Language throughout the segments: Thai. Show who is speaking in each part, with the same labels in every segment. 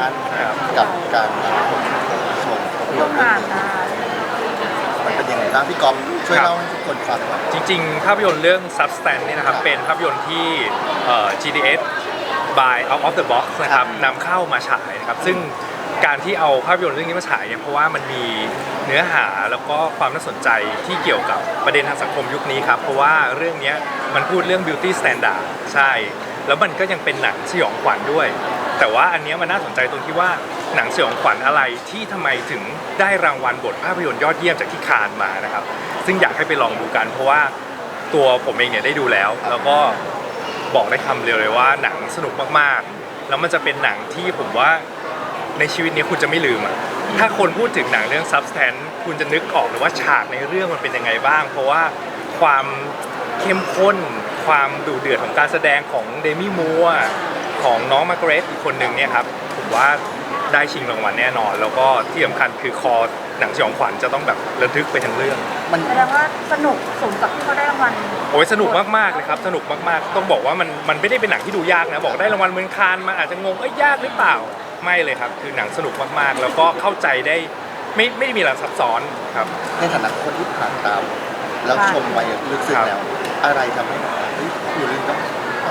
Speaker 1: ท่านกับการชมภาพย
Speaker 2: ร่วนม
Speaker 1: ตร์เรื่อง
Speaker 2: งาน
Speaker 1: นี้
Speaker 2: นะ
Speaker 1: มันเป็นยังไงบ้างพี่ก๊อฟช่วยเล่าให้ทุกคนฟังหน่อย
Speaker 3: จริงๆ ภาพยนตร์เรื่อง Substance เนี่ยนะครับ
Speaker 1: ครับ
Speaker 3: เป็นภาพยนตร์ที่เอ่อ GDS by Out of the Box นะครับนำเข้ามาฉายนะครับ ซึ่งการที่เอาภาพยนตร์เรื่องนี้มาฉายเนี่ยเพราะว่ามันมีเนื้อหาแล้วก็ความน่าสนใจที่เกี่ยวกับประเด็นทางสังคมยุคนี้ครับ เพราะว่าเรื่องเนี้ยมันพูดเรื่อง beauty standard ใช่ แล้วมันก็ยังเป็นหนังสยองขวัญด้วย แต่ว่าอันเนี้ยมันน่าสนใจตรงที่ว่าหนังสยองขวัญอะไรที่ทำไมถึงได้รางวัลบทภาพยนตร์ยอดเยี่ยมจากที่คานมานะครับ ซึ่งอยากให้ไปลองดูกัน เพราะว่าตัวผมเองเนี่ยได้ดูแล้ว แล้วก็บอกได้คำเดียวเลยว่าหนังสนุกมากๆ แล้วมันจะเป็นหนังที่ผมว่าในชีวิตนี้คุณจะไม่ลืมอะถ้าคนพูดถึงหนังเรื่อง Substance คุณจะนึกออกเลยว่าฉากในเรื่องมันเป็นยังไงบ้าง เพราะว่าความเข้มข้น ความดุเดือดของการแสดงของเดมี่มัว ของน้องมาร์กาเร็ตอีกคนหนึ่งเนี่ยครับผมว่าได้ชิงรางวัลแน่นอน แล้วก็ที่สำคัญคือคอหนังสยองขวัญจะต้องแบบระทึกไปทั้งเรื่อง
Speaker 1: มัน
Speaker 2: แสดงว่าสนุกสมกับที่เขาได้รางวัล
Speaker 3: โอ้ยสนุกมากๆเลยครับ สนุกมากๆ ต้องบอกว่ามันมันไม่ได้เป็นหนังที่ดูยากนะ บอกได้รางวัลเมืองคานมันอาจจะงงเอ้ยยากหรือเปล่า ไม่เลยครับ คือหนังสนุกมากๆ แล้วก็เข้าใจได้ไม่ไม่ได้มีอะไรซับซ้อนครับ
Speaker 1: ในฐานะคนที่ผ่านตาม แล้วชมไปลึกซึ้งแล้ว อะไรทำให้แบบเฮ้ยอยู่ลืมต้อง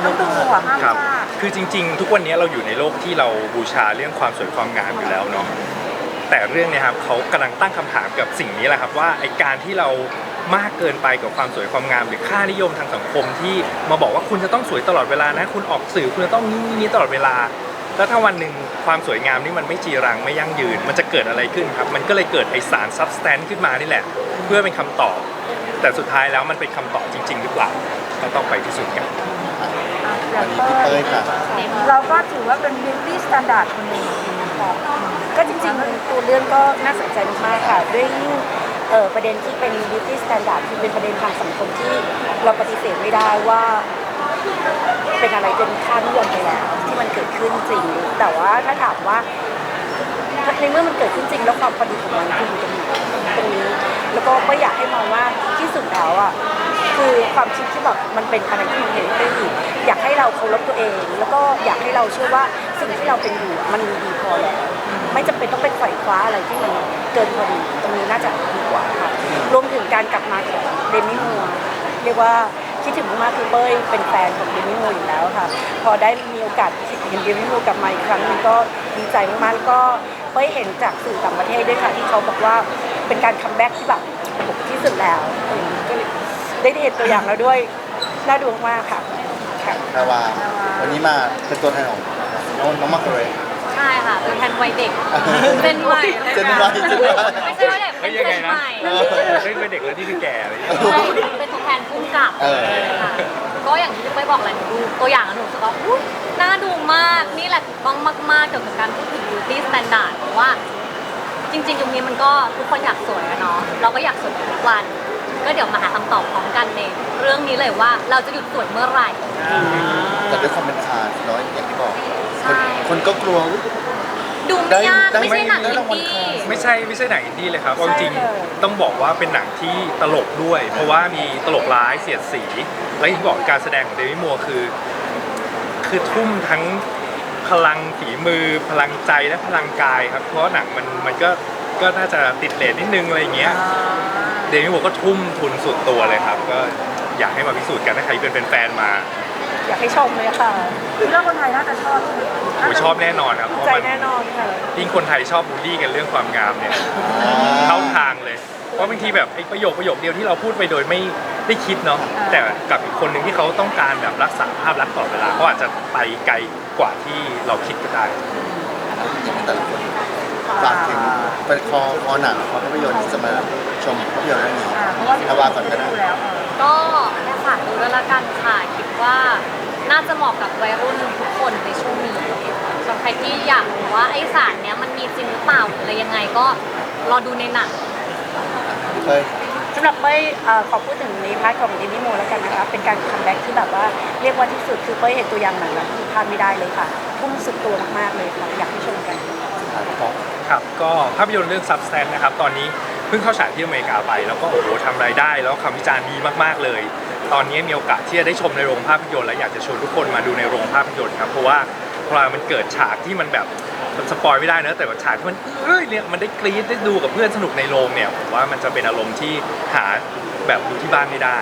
Speaker 2: ต้องดู
Speaker 1: ดู
Speaker 2: หัวห้าม
Speaker 3: ครับ
Speaker 2: พลาด
Speaker 3: คือจริง ๆ ทุกวันนี้เราอยู่ในโลกที่เราบูชาเรื่องความสวยความงามอยู่แล้วเนาะ แต่เรื่องเนี้ครับเขากำลังตั้งคำถามกับสิ่งนี้แหละครับว่าไอการที่เรามากเกินไปกับความสวยความงาม หรือค่านิยมทางสังคมที่มาบอกว่าคุณจะต้องสวยตลอดเวลานะ คุณออกสื่อคุณจะต้องนี้นี้ตลอดเวลา แล้วถ้าวันหนึ่งความสวยงามนี่มันไม่จีรังไม่ยั่งยืน มันจะเกิดอะไรขึ้นครับ มันก็เลยเกิดไอสาร substance ขึ้นมานี่แหละ เพื่อเป็นคำตอบ แต่สุดท้ายแล้วมันเป็นคำตอบจริง ๆ หรือเปล่าก็ต้องไปพิสูจน์กัน
Speaker 2: อะอ
Speaker 1: วั
Speaker 2: ย่านง
Speaker 1: นี้
Speaker 2: เป้
Speaker 1: พี่เป้
Speaker 2: ย
Speaker 1: ค่ะ
Speaker 2: เราก็ถือว่าเป็น beauty standard คนหนึ่งของ
Speaker 4: ก็จริงๆตัวเรื่องก็น่าสนใจมากๆค่ะด้วยยิ่งเอ่อประเด็นที่เป็น beauty standard ที่เป็นประเด็นทางสังคมที่เราปฏิเสธไม่ได้ว่าเป็นอะไรเป็นค่านิยมไปแล้วที่มันเกิดขึ้นจริง แต่ว่าถ้าถามว่าในเมื่อมันเกิดขึ้นจริง แล้วความพอดีของมันคืออยู่ตรงไหนตรงนี้ แล้วก็ก็อยากให้มองว่าที่สุดแล้วอะ คือความคิดที่แบบมันเป็นอะไรที่มันเห็นได้อีกอยากให้เราเคารพตัวเอง แล้วก็อยากให้เราเชื่อว่าสิ่งที่เราเป็นอยู่มันดีพอแล้วไม่จำเป็นต้องไปไขว่คว้าอะไรที่มันเกินพอดี ตรงนี้น่าจะดีกว่าค่ะรวมถึงการกลับมาของเดมิมัวเรียกว่าคิดถึงมากๆคือเป้ยเป็นแฟนของเดมิมัวอยู่แล้วค่ะ พอได้มีโอกาสเห็นเดมิมัวกลับมาอีกครั้งนึงก็ดีใจมากๆแล้วก็เป้ยเห็นจากสื่อต่างประเทศด้วยค่ะที่เขาบอกว่าเป็นการคัมแบ็กที่แบบที่สุดแล้วก็เลย ได้เห็นตัวอย่างแล้วด้วยน่าดูมากๆค่ะค่ะ
Speaker 1: แพรวาวันนี้มาเป็นตัวแทนของน้องน้องมาร์กาเร็ต
Speaker 5: ใช่ค่ะเป็นแทนวัยเด็ก เป็นใหม่เลย
Speaker 1: เจน
Speaker 5: ค่ะ
Speaker 1: วัยเจนวัย
Speaker 5: ไม่ใช่ว่าเด็ก
Speaker 3: เฮ้
Speaker 5: เป็
Speaker 3: ย
Speaker 5: น
Speaker 3: ยังไง
Speaker 5: เจน
Speaker 3: นะ
Speaker 5: ใหม่
Speaker 3: เออเฮ้ยเป็นเด็กแล้วนี่คือแก่อะไรอย่างเงี้ย
Speaker 5: เป็นตัวแทนพุ่งกับ
Speaker 1: เออ
Speaker 5: ค่ะก็อย่างที่พี่เป้ยบอกแหละหนูดูตัวอย่างแล้วหนูรู้สึกว่าอุ๊ยน่าดูมากนี่แหละถูกต้องมากๆเกี่ยวกับการพูดถึง beauty standard เพราะว่า จริงๆยุคนี้มันก็ทุกคนอยากสวยอะเนาะเราก็อยากสวยทุกวัน ก็เดี๋ยวมาหาคำตอบพร้อมกันในเรื่องนี้เลยว่าเราจะหยุดสวยเมื่อไหร่
Speaker 1: แต่ด้วยความเป็นคาร์น้อยอย่างที่บอก
Speaker 5: ใช่
Speaker 1: คนคนก็กลัว
Speaker 5: ดูไม่ยาก
Speaker 1: ได้
Speaker 5: ไม่ใช่หนัง
Speaker 1: ได้
Speaker 5: อิ
Speaker 1: รานงวัล
Speaker 5: ดี้
Speaker 1: คานส์
Speaker 3: ไม่ใช่ไม่ใช่หนังอินดี้เลยครับเอาจริง
Speaker 4: ใช่เลย
Speaker 3: ๆต้องบอกว่าเป็นหนังที่ตลกด้วย เพราะว่ามีตลกร้ายเสียดสี และอย่างที่บอกการแสดงของเดวิดมัวร์คือ คือทุ่มทั้งพลังฝีมือ พลังใจและพลังกายครับ เพราะว่าหนังมันมันก็ก็น่าจะติดเลทนิดนึงอะไรอย่างเงี้ย เดวิดมัวร์ก็ทุ่มทุนสุดตัวเลยครับ ก็อยากให้มาพิสูจน์กันถ้าใครเป็นแฟนๆมา
Speaker 4: อยากให้ชมเลยค่ะ
Speaker 2: คือเรื่องคนไทยน่าจะชอบใช่ไหม
Speaker 3: โอ้ยชอบแน่นอนครับเพราะ
Speaker 4: ใจ
Speaker 3: มัน
Speaker 4: แน่นอนค่ะ
Speaker 3: ยิ่งคนไทยชอบบูลลี่กันเรื่องความงามเนี่ยเข้าทางเลยเพราะบางทีแบบไอ้ประโยคประโยคเดียวที่เราพูดไปโดยไม่ได้คิดเนาะแต่กับอีกคนหนึ่งที่เขาต้องการแบบรักษาภาพลักษณ์ตลอดเวลาเขาอาจจะไปไกลกว่าที่เราคิดก็ได้
Speaker 1: อย่างแต่ละคน ฝากถึงเป็นคอคอหนังคอภาพยนตร์ที่จะมาชมภาพยนตร์เรื่องนี้
Speaker 2: อ่าเพราะว่า
Speaker 1: แพรวาก่อนก็ได้
Speaker 2: ดูแล้วเออ
Speaker 5: ก็แค่ฝากดูแล้วละกันค่ะคิดว่าน่าจะเหมาะกับวัยรุ่นทุกคนในช่วงนี้ส่วนใครที่อยากรู้ว่าไอ้สารเนี้ยมันมีจริงหรือเปล่าหรืออะไรยังไงก็รอดูในหนัง
Speaker 1: พี่เป้ย
Speaker 4: สำหรับเป้ยเอ่อขอพูดถึงในพาร์ทของเดมิโมแล้วกันนะคะเป็นการคัมแบ็กที่แบบว่าเรียกว่าที่สุดคือเป้ยเห็นตัวอย่างหนังแล้วที่พลาดไม่ได้เลยค่ะ ทุ่มสุดตัวมากๆเลยค่ะอยากให้ชมกัน
Speaker 3: ครับก็ภาพยนตร์เรื่อง Substance นะครับตอนนี้เพิ่งเข้าฉายที่อเมริกาไป แล้วก็โอ้โหทำรายได้ แล้วคำวิจารณ์ดีมากๆเลย ตอนนี้มีโอกาสที่จะได้ชมในโรงภาพยนตร์และอยากจะชวนทุกคนมาดูในโรงภาพยนตร์ครับเพราะว่าพอมันเกิดฉากที่มันแบบสปอยไม่ได้นะแต่ว่าฉากที่มันเอ้ยเนี่ยมันได้กรี๊ดได้ดูกับเพื่อนสนุกในโรงเนี่ยผมว่ามันจะเป็นอารมณ์ที่หาแบบดูที่บ้านไม่ได้